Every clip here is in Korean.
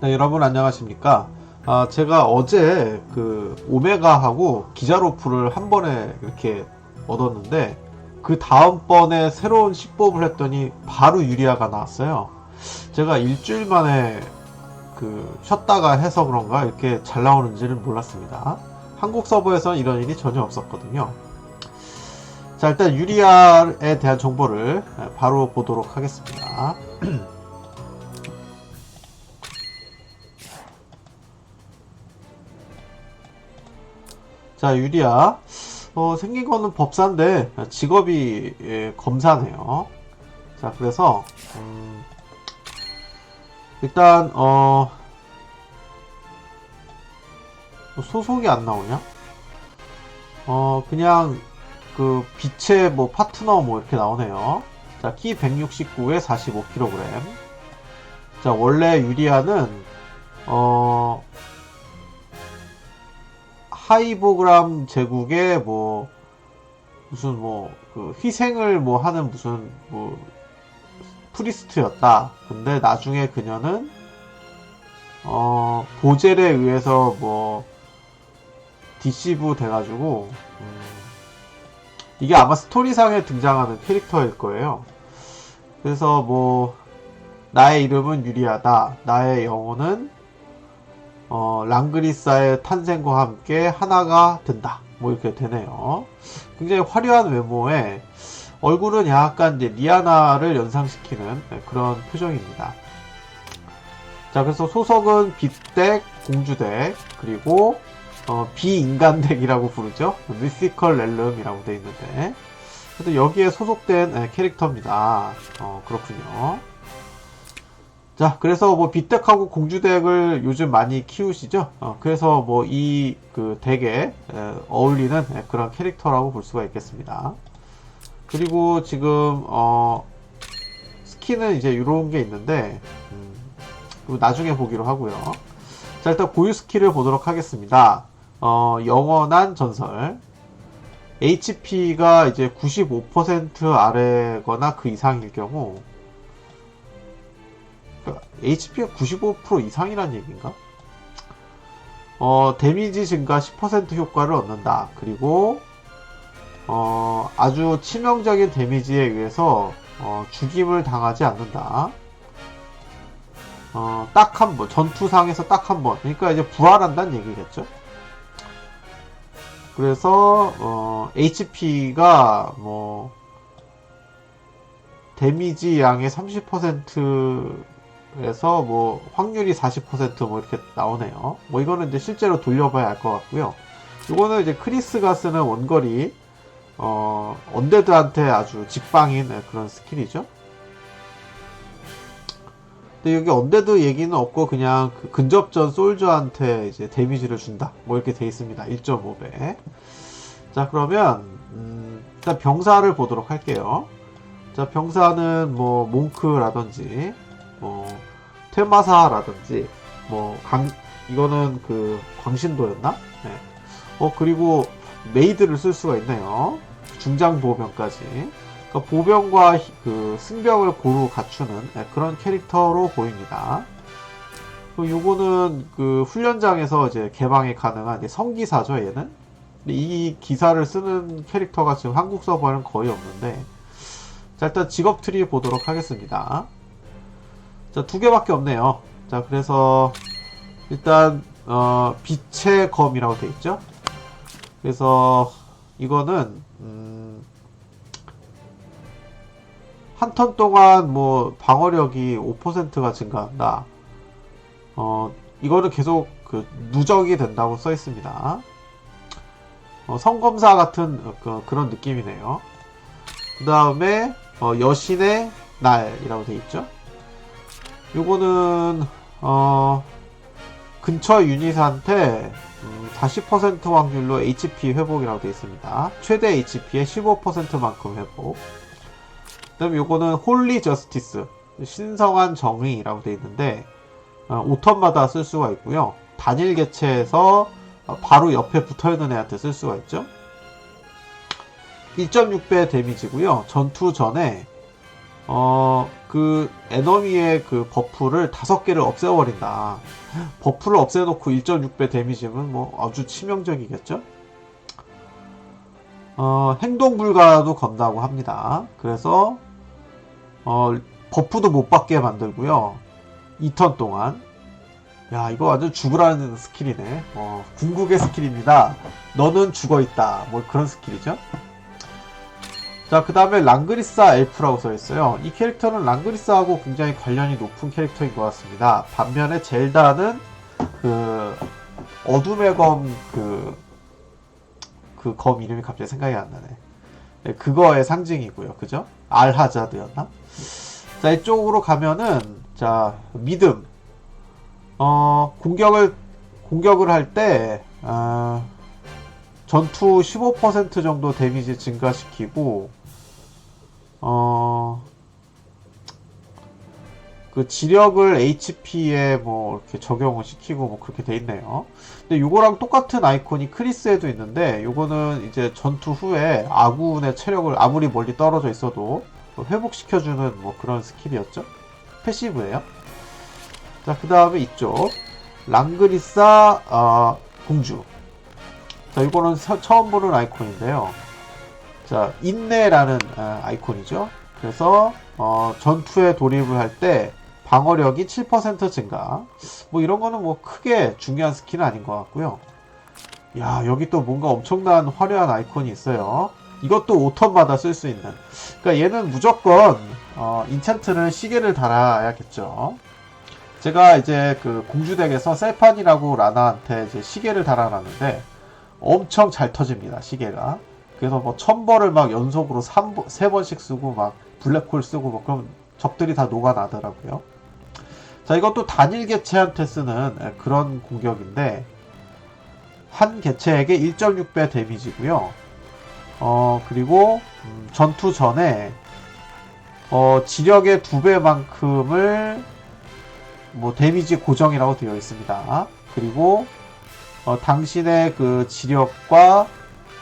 네, 여러분 안녕하십니까? 아, 제가 어제 그 오메가하고 기자로프를 한 번에 이렇게 얻었는데 그 다음번에 새로운 10법을 했더니 바로 유리아가 나왔어요. 제가 일주일 만에 그 쉬었다가 해서 그런가 이렇게 잘 나오는지는 몰랐습니다. 한국 서버에서는 이런 일이 전혀 없었거든요. 자, 일단 유리아에 대한 정보를 바로 보도록 하겠습니다. 자, 유리야. 어, 생긴 거는 법사인데, 직업이 예, 검사네요. 자, 그래서, 음, 일단, 어, 뭐 소속이 안 나오냐? 어, 그냥, 그, 빛의 뭐, 파트너 뭐, 이렇게 나오네요. 자, 키 169에 45kg. 자, 원래 유리아는, 어, 하이보그람 제국의 뭐 무슨 뭐 그 희생을 뭐 하는 무슨 뭐 프리스트였다. 근데 나중에 그녀는 어 보젤에 의해서 뭐 디시브 돼가지고 음, 이게 아마 스토리상에 등장하는 캐릭터일 거예요. 그래서 뭐 나의 이름은 유리하다. 나의 영혼은 어, 랑그리사의 탄생과 함께 하나가 된다. 뭐 이렇게 되네요. 굉장히 화려한 외모에 얼굴은 약간 이제 리아나를 연상시키는 네, 그런 표정입니다. 자, 그래서 소속은 빛덱, 공주덱, 그리고 어, 비인간덱이라고 부르죠. 미스티컬 렐름이라고 되어 있는데, 그래도 여기에 소속된 네, 캐릭터입니다. 어, 그렇군요. 자, 그래서 뭐 빗덱하고 공주덱을 요즘 많이 키우시죠? 어, 그래서 뭐 이 그 덱에 에, 어울리는 에, 그런 캐릭터라고 볼 수가 있겠습니다. 그리고 지금 어 스킨은 이제 이런 게 있는데 음, 나중에 보기로 하고요. 자, 일단 고유 스킬을 보도록 하겠습니다. 어, 영원한 전설. HP가 이제 95% 아래거나 그 이상일 경우 HP가 95% 이상이란 얘기인가? 어, 데미지 증가 10% 효과를 얻는다. 그리고, 어, 아주 치명적인 데미지에 의해서, 어, 죽임을 당하지 않는다. 어, 딱 한 번, 전투상에서 딱 한 번. 그러니까 이제 부활한다는 얘기겠죠? 그래서, 어, HP가 뭐, 데미지 양의 30% 그래서 뭐 확률이 40%뭐 이렇게 나오네요. 뭐 이거는 이제 실제로 돌려봐야 알 것 같고요. 이거는 이제 크리스가 쓰는 원거리 어 언데드한테 아주 직방인 그런 스킬이죠. 근데 여기 언데드 얘기는 없고 그냥 그 근접전 솔저한테 이제 데미지를 준다. 뭐 이렇게 돼 있습니다. 1.5배. 자 그러면 음, 일단 병사를 보도록 할게요. 자 병사는 뭐 몽크라든지 뭐 테마사라든지 뭐 강 이거는 그 광신도였나? 네. 어 그리고 메이드를 쓸 수가 있네요. 중장 보병까지. 그러니까 보병과 그 승병을 고루 갖추는 네, 그런 캐릭터로 보입니다. 요거는 그 훈련장에서 이제 개방이 가능한 성기사죠 얘는. 이 기사를 쓰는 캐릭터가 지금 한국 서버는 거의 없는데. 자 일단 직업 트리 보도록 하겠습니다. 자, 두 개밖에 없네요. 자, 그래서 일단 어, 빛의 검이라고 돼 있죠. 그래서 이거는 음, 한 턴 동안 뭐 방어력이 5%가 증가한다. 어, 이거는 계속 그 누적이 된다고 써 있습니다. 어, 성검사 같은 그, 그런 느낌이네요. 그 다음에 어, 여신의 날이라고 돼 있죠. 요거는 어 근처 유닛한테 음, 40% 확률로 HP 회복이라고 되어 있습니다. 최대 HP의 15%만큼 회복. 그 다음에 요거는 홀리 저스티스 신성한 정의라고 되어 있는데 어, 5턴마다 쓸 수가 있고요. 단일 개체에서 어, 바로 옆에 붙어 있는 애한테 쓸 수가 있죠. 1.6배 데미지고요. 전투 전에 어 그 에너미의 그 버프를 다섯 개를 없애버린다. 버프를 없애놓고 1.6배 데미지면 뭐 아주 치명적이겠죠? 어, 행동 불가도 건다고 합니다. 그래서 어, 버프도 못 받게 만들고요. 2턴 동안. 야, 이거 완전 죽으라는 스킬이네. 어, 궁극의 스킬입니다. 너는 죽어 있다. 뭐 그런 스킬이죠. 자, 그 다음에 랑그리사 엘프라고 써 있어요. 이 캐릭터는 랑그리사하고 굉장히 관련이 높은 캐릭터인 것 같습니다. 반면에 젤다는 그 어둠의 검 그 그 검 이름이 갑자기 생각이 안 나네. 네, 그거의 상징이고요. 그죠? 알하자드였나? 자, 이쪽으로 가면은 자, 믿음. 어, 공격을 공격을 할때 어, 전투 15% 정도 데미지 증가시키고 어, 그 지력을 HP에 뭐 이렇게 적용을 시키고 뭐 그렇게 돼 있네요. 근데 요거랑 똑같은 아이콘이 크리스에도 있는데 요거는 이제 전투 후에 아군의 체력을 아무리 멀리 떨어져 있어도 회복시켜주는 뭐 그런 스킬이었죠. 패시브예요. 자, 그 다음에 이쪽 랑그리사 어, 공주. 자, 이거는 서- 처음 보는 아이콘인데요. 자, 인내라는 아, 아이콘이죠. 그래서 어, 전투에 돌입을 할 때 방어력이 7% 증가. 뭐 이런 거는 뭐 크게 중요한 스킬은 아닌 것 같고요. 야, 여기 또 뭔가 엄청난 화려한 아이콘이 있어요. 이것도 5턴마다 쓸 수 있는. 그러니까 얘는 무조건 어, 인챈트는 시계를 달아야겠죠. 제가 이제 그 공주덱에서 셀판이라고 라나한테 이제 시계를 달아놨는데 엄청 잘 터집니다 시계가 그래서 뭐 천벌을 막 연속으로 3, 세 번씩 쓰고 막 블랙홀 쓰고 뭐 그럼 적들이 다 녹아나더라고요 자 이것도 단일 개체한테 쓰는 예, 그런 공격인데 한 개체에게 1.6배 데미지고요 어 그리고 음, 전투 전에 어 지력의 두 배만큼을 뭐 데미지 고정이라고 되어 있습니다. 그리고 어, 당신의 그 지력과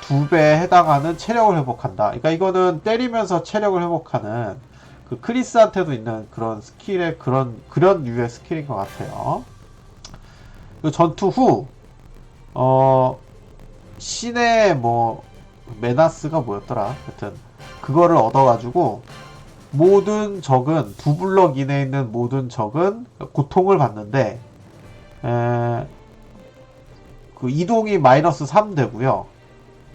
두 배에 해당하는 체력을 회복한다. 그러니까 이거는 때리면서 체력을 회복하는 그 크리스한테도 있는 그런 스킬의 그런 그런 류의 스킬인 것 같아요. 그 전투 후 어, 신의 뭐 메나스가 뭐였더라. 하여튼 그거를 얻어가지고 모든 적은 두 블럭 이내에 있는 모든 적은 고통을 받는데 에, 그 이동이 마이너스 3 되고요.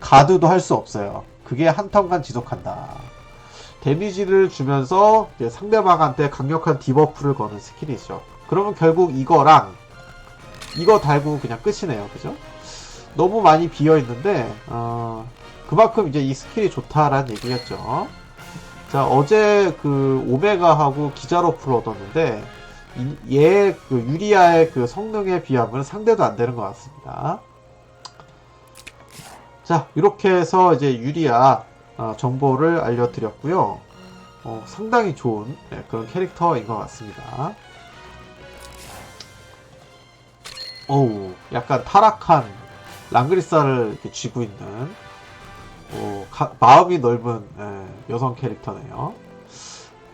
가드도 할 수 없어요. 그게 한 턴간 지속한다. 데미지를 주면서 상대방한테 강력한 디버프를 거는 스킬이죠. 그러면 결국 이거랑 이거 달고 그냥 끝이네요. 그죠? 너무 많이 비어 있는데 어, 그만큼 이제 이 스킬이 좋다라는 얘기겠죠. 자, 어제 그 오메가하고 기자로프를 얻었는데, 이- 얘, 그 유리아의 그 성능에 비하면 상대도 안 되는 것 같습니다. 자, 이렇게 해서 이제 유리아 어, 정보를 알려드렸고요. 어, 상당히 좋은 네, 그런 캐릭터인 것 같습니다. 어우, 약간 타락한 랑그리사를 쥐고 있는 오, 가- 마음이 넓은 예, 여성 캐릭터네요.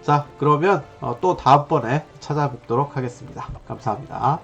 자, 그러면 어, 또 다음번에 찾아뵙도록 하겠습니다. 감사합니다.